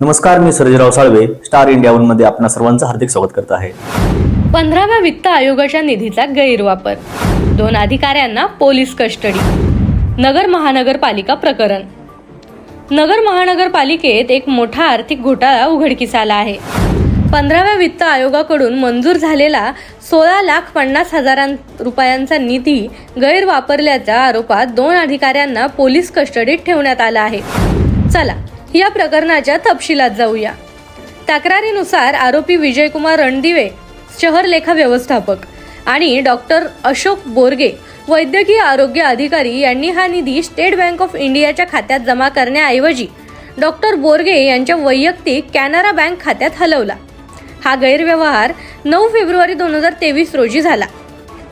नमस्कार मी Sarjerao Salve star India वनमध्ये आपणा सर्वांचं हार्दिक स्वागत करत आहे. पंधराव्या वित्त आयोगाच्या निधीचा गैरवापर. दोन अधिकाऱ्यांना पोलीस कस्टडी. नगर महानगरपालिका प्रकरण. नगर महानगरपालिकेत एक मोठा आर्थिक घोटाळा उघडकीस आला आहे. पंधराव्या वित्त आयोगाकडून मंजूर झालेला सोळा लाख पन्नास हजार रुपयांचा निधी गैरवापरल्याच्या आरोपात दोन अधिकाऱ्यांना पोलीस कस्टडीत ठेवण्यात आला आहे. चला या प्रकरणाच्या तपशिलात जाऊया. तक्रारीनुसार आरोपी विजयकुमार रणदिवे शहर लेखा व्यवस्थापक आणि डॉक्टर अशोक बोरगे वैद्यकीय आरोग्य अधिकारी यांनी हा निधी स्टेट बँक ऑफ इंडियाच्या खात्यात जमा करण्याऐवजी डॉक्टर बोरगे यांच्या वैयक्तिक कॅनरा बँक खात्यात हलवला. हा गैरव्यवहार नऊ फेब्रुवारी दोन हजार तेवीस रोजी झाला.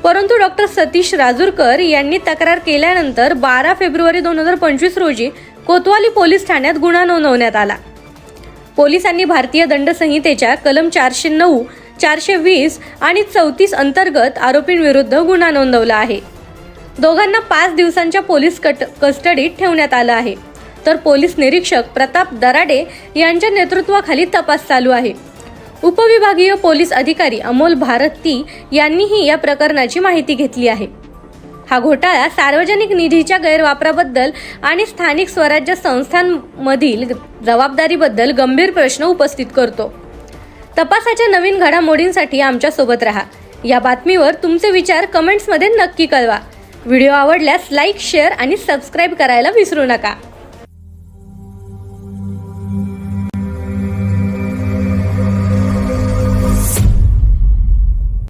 परंतु डॉक्टर सतीश राजूरकर यांनी तक्रार केल्यानंतर बारा फेब्रुवारी दोन हजार पंचवीस रोजी कोतवाली पोलीस ठाण्यात गुन्हा नोंदवण्यात आला. पोलिसांनी भारतीय दंड संहितेच्या कलम चारशे नऊ चारशे वीस आणि चौतीस अंतर्गत आरोपींविरुद्ध गुन्हा नोंदवला आहे. दोघांना पाच दिवसांच्या पोलीस कट कस्टडीत ठेवण्यात आलं आहे. तर पोलीस निरीक्षक प्रताप दराडे यांच्या नेतृत्वाखाली तपास चालू आहे. उपविभागीय पोलीस अधिकारी अमोल भारती यांनीही या प्रकरणाची माहिती घेतली आहे. हा घोटाळा सार्वजनिक निधीच्या गैरवापराबद्दल आणि स्थानिक स्वराज्य संस्थांमधील जबाबदारीबद्दल गंभीर प्रश्न उपस्थित करतो. तपासाच्या नवीन घडामोडींसाठी आमच्यासोबत राहा. या बातमीवर तुमचे विचार कमेंट्समध्ये नक्की कळवा. व्हिडिओ आवडल्यास लाईक शेअर आणि सबस्क्राईब करायला विसरू नका.